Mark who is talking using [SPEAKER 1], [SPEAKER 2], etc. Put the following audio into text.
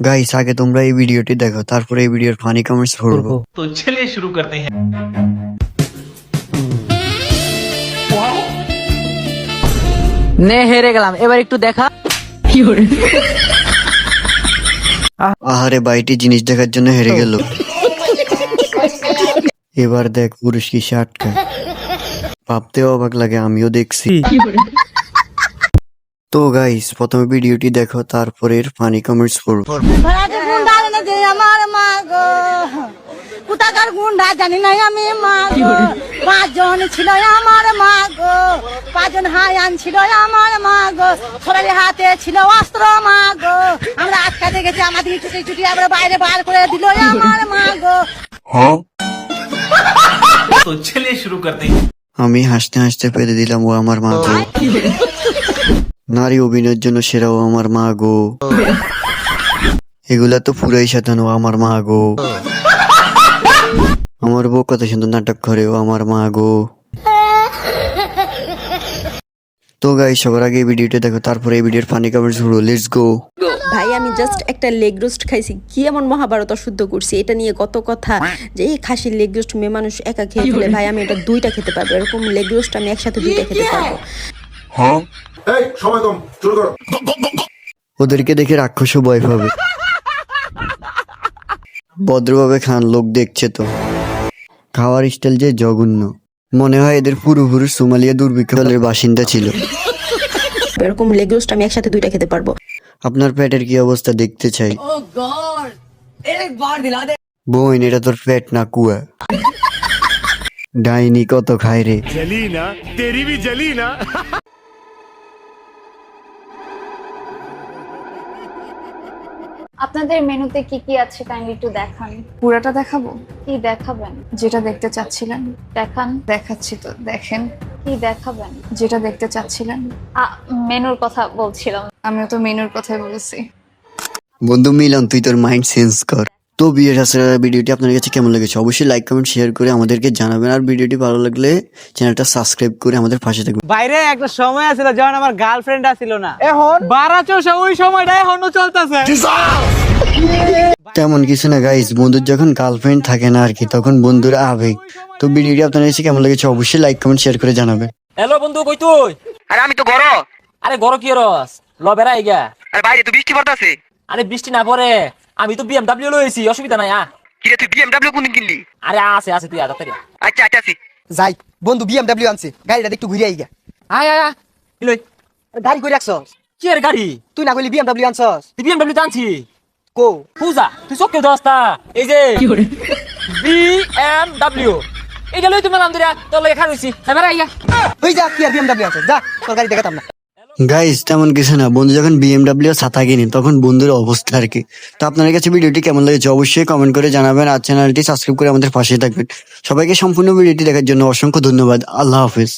[SPEAKER 1] Guys আগে তোমরা এই ভিডিওটি দেখো তারপরে এই ভিডিওর ফানি কমেন্টস পড়বো
[SPEAKER 2] তো চলে শুরু করতে হ্যাঁ
[SPEAKER 3] নে হেরে গেলাম এবার একটু দেখা
[SPEAKER 1] আহারে বাইটি জিনিস দেখার জন্য হেরে গেল এবার দেখ পুরুষ কি শার্ট ভাবতেও অবাক লাগে আমিও দেখছি তো গাইস প্রথমে ভিডিওটি দেখো তারপরের এর ফানি কমেন্টস
[SPEAKER 4] পড়ো। আমার মা গো। কোথাকার গুন্ডা জানি না আমি মা গো। পাঁচজন ছিল আমার মা গো। পাঁচজন হায়ান ছিল আমার মা গো। সবাই হাতে ছিল অস্ত্র মা গো। আমরা আটকা দেখেছি আমাদের ছুটি ছুটি আমরা বাইরে বার করে দিল আমার মা গো।
[SPEAKER 2] তো ছেলে শুরু করতে
[SPEAKER 1] আমি হাসতে হাসতে পেরে দিলাম ও আমার মা গো। নারী অভিনয়ের জন্য সেরাও আমার মা গো। এগুলা তো পুরাই সাজানো ও আমার মা গো। আমার বউ কত সুন্দর নাটক করে ও আমার মা গো। তো গাই সবার আগে ভিডিওটা দেখো, তারপরে এই ভিডিওর ফানি কমেন্টস হলো লেটস গো
[SPEAKER 5] ভাই, আমি জাস্ট একটা লেগ রোস্ট খাইছি। কি এমন মহাভারত অশুদ্ধ করছি, এটা নিয়ে কত কথা। যে এই খাসির লেগ রোস্ট মেয়ে মানুষ একা খেয়ে ফেলে, ভাই, আমি এটা দুইটা খেতে পারব, এরকম লেগ রোস্ট আমি একসাথে দুইটা খেতে পারব।
[SPEAKER 6] হ্যাঁ?
[SPEAKER 1] ওদেরকে দেখে রাক্ষসও ভয় পাবে। ভদ্রভাবে খান লোক দেখছে তো। খাওয়ার স্টাইল যে জঘন্য। মনে হয় এদের পুরোপুরি সোমালিয়া দুর্ভিক্ষের বাসিন্দা ছিল।
[SPEAKER 5] এরকম লেগ আমি একসাথে দুইটা খেতে পারব।
[SPEAKER 1] আপনার পেটের কি অবস্থা দেখতে চাই? বোন এটা তোর পেট না কুয়া? ডাইনি কত খায় রে।
[SPEAKER 6] জলি না তেরি ভি জলি না
[SPEAKER 7] আপনাদের মেনুতে কি কি আছে কাইন্ডলি একটু দেখান।
[SPEAKER 8] পুরাটা দেখাবো?
[SPEAKER 7] কি দেখাবেন?
[SPEAKER 8] যেটা দেখতে চাচ্ছিলেন।
[SPEAKER 7] দেখান।
[SPEAKER 8] দেখাচ্ছি তো দেখেন।
[SPEAKER 7] কি দেখাবেন?
[SPEAKER 8] যেটা দেখতে চাচ্ছিলেন।
[SPEAKER 7] মেনুর কথা বলছিলাম।
[SPEAKER 8] আমিও তো মেনুর কথাই বলছি।
[SPEAKER 1] বন্ধু মিলন তুই তোর মাইন্ড চেঞ্জ কর। তো বিয়ের আসলে ভিডিওটি আপনার কাছে কেমন লেগেছে? অবশ্যই লাইক কমেন্ট শেয়ার করে আমাদেরকে জানাবেন। আর ভিডিওটি ভালো লাগলে চ্যানেলটা সাবস্ক্রাইব করে আমাদের পাশে থাকবেন।
[SPEAKER 3] বাইরে একটা সময় আছিল যখন আমার গার্লফ্রেন্ড আছিল না। এখন? বারা চোষা ওই সময়টা এখনও চলতেছে।
[SPEAKER 1] তেমন কিছু না গাইস বন্ধুর যখন গার্লফ্রেন্ড থাকে না আর কি তখন বন্ধুর আবেগ। তো ভিডিওটি আপনার কাছে কেমন লেগেছে অবশ্যই লাইক কমেন্ট শেয়ার করে জানাবেন।
[SPEAKER 9] হ্যালো বন্ধু কই তুই?
[SPEAKER 10] আরে আমি তো ঘর।
[SPEAKER 9] আরে গরো কি রস? ল বেড়া আইগা।
[SPEAKER 10] আরে বাইরে তো বৃষ্টি পড়তাছে?
[SPEAKER 9] আরে বৃষ্টি না পড়ে। আমি তো বিএমডব্লিউ লইছি অসুবিধা নাই আ।
[SPEAKER 10] কিরে তুই বিএমডব্লিউ কোনদিন কিনলি?
[SPEAKER 9] আরে আছে আছে তুই আ তাড়াতাড়ি।
[SPEAKER 10] আচ্ছা আচ্ছা আছি।
[SPEAKER 3] যাই বন্ধু বিএমডব্লিউ আনছে গাড়িটা একটু ঘুরে আইগা।
[SPEAKER 9] আয় আয় আয় কি লই?
[SPEAKER 3] গাড়ি করে রাখছস?
[SPEAKER 9] কি এর গাড়ি?
[SPEAKER 3] তুই না কইলি বিএমডব্লিউ আনছস?
[SPEAKER 9] তুই বিএমডব্লিউ জানছি
[SPEAKER 3] কো।
[SPEAKER 9] পূজা তুই চোখে দস্তা এই যে বিএমডব্লিউ এইটা লই তুমি নাম দিরা তোর লাগে খার হইছি বেড়া আইগা
[SPEAKER 3] তুই যা কি আর বিএমডব্লিউ আনছস যা তোর গাড়ি দেখাতাম না।
[SPEAKER 1] গাইস তেমন কিছু না। বন্ধু যখন বিএমডাব্লিউ ছাতা কিনি তখন বন্ধুর অবস্থা আর কি। তো আপনার কাছে ভিডিওটি কেমন লেগেছে অবশ্যই কমেন্ট করে জানাবেন আর চ্যানেলটি সাবস্ক্রাইব করে আমাদের পাশে থাকবেন। সবাইকে সম্পূর্ণ ভিডিওটি দেখার জন্য অসংখ্য ধন্যবাদ। আল্লাহ হাফিজ।